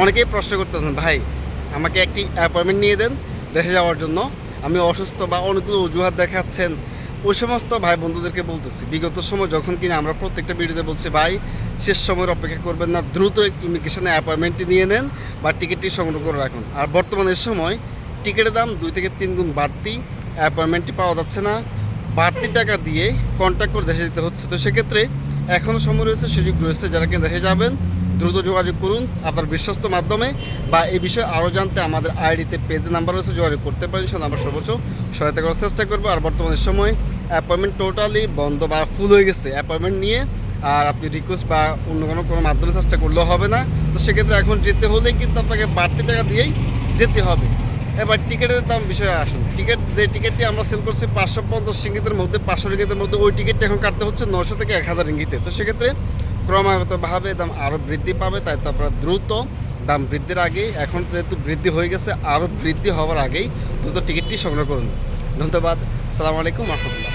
অনেকেই প্রশ্ন করতেছেন, ভাই, আমাকে একটি অ্যাপয়েন্টমেন্ট নিয়ে দেন দেশে যাওয়ার জন্য। আমি অসুস্থ বা অনেকগুলো অজুহাত দেখাচ্ছেন। ওই সমস্ত ভাই বন্ধুদেরকে বলতেছি, বিগত সময় যখন কিনা আমরা প্রত্যেকটা ভিডিওতে বলছি, ভাই, শেষ সময়ের অপেক্ষা করবেন না, দ্রুত ইমিগ্রেশনে অ্যাপয়েন্টমেন্টটি নিয়ে নেন বা টিকিটটি সংগ্রহ করে রাখুন। আর বর্তমানে সময় টিকিটের দাম দুই থেকে তিন গুণ বাড়তি অ্যাপয়েন্টমেন্টটি পাওয়া যাচ্ছে না। বাড়তি টাকা দিয়ে কন্ট্যাক্ট করে দেশে যেতে হচ্ছে। তো সেক্ষেত্রে এখনও সময় রয়েছে, সুযোগ রয়েছে, যারা কিনা দেশে যাবেন দ্রুত যোগাযোগ করুন আপনার বিশ্বস্ত মাধ্যমে বা এই বিষয়ে আরও জানতে আমাদের আইডিতে পেজ নাম্বার রয়েছে, যোগাযোগ করতে পারেন। সে নাম্বার সর্বোচ্চ সহায়তা করার চেষ্টা করব। আর বর্তমানে সময় অ্যাপয়েন্টমেন্ট টোটালি বন্ধ বা ফুল হয়ে গেছে অ্যাপয়েন্টমেন্ট নিয়ে। আর আপনি রিকোয়েস্ট বা অন্য কোনো কোনো মাধ্যমে চেষ্টা করলেও হবে না। তো সেক্ষেত্রে এখন যেতে হলেই কিন্তু আপনাকে বাড়তি টাকা দিয়েই যেতে হবে। এবার টিকিটের দাম বিষয়ে আসুন। টিকিট যে টিকিটটি আমরা সেল করছি পাঁচশো পঞ্চাশ রিঙ্গিতের মধ্যে, পাঁচশো রিঙ্গিতের মধ্যে ওই টিকিটটা এখন কাটতে হচ্ছে নশো থেকে এক হাজার রিঙ্গিতে। তো সেক্ষেত্রে ক্রমাগতভাবে দাম আরও বৃদ্ধি পাবে, তাই তো আপনারা দ্রুত দাম বৃদ্ধির আগেই, এখন যেহেতু বৃদ্ধি হয়ে গেছে, আরও বৃদ্ধি হওয়ার আগেই দ্রুত টিকিটটি সংগ্রহ করুন। ধন্যবাদ, সালাম আলাইকুম, রহমতুল্লাহ।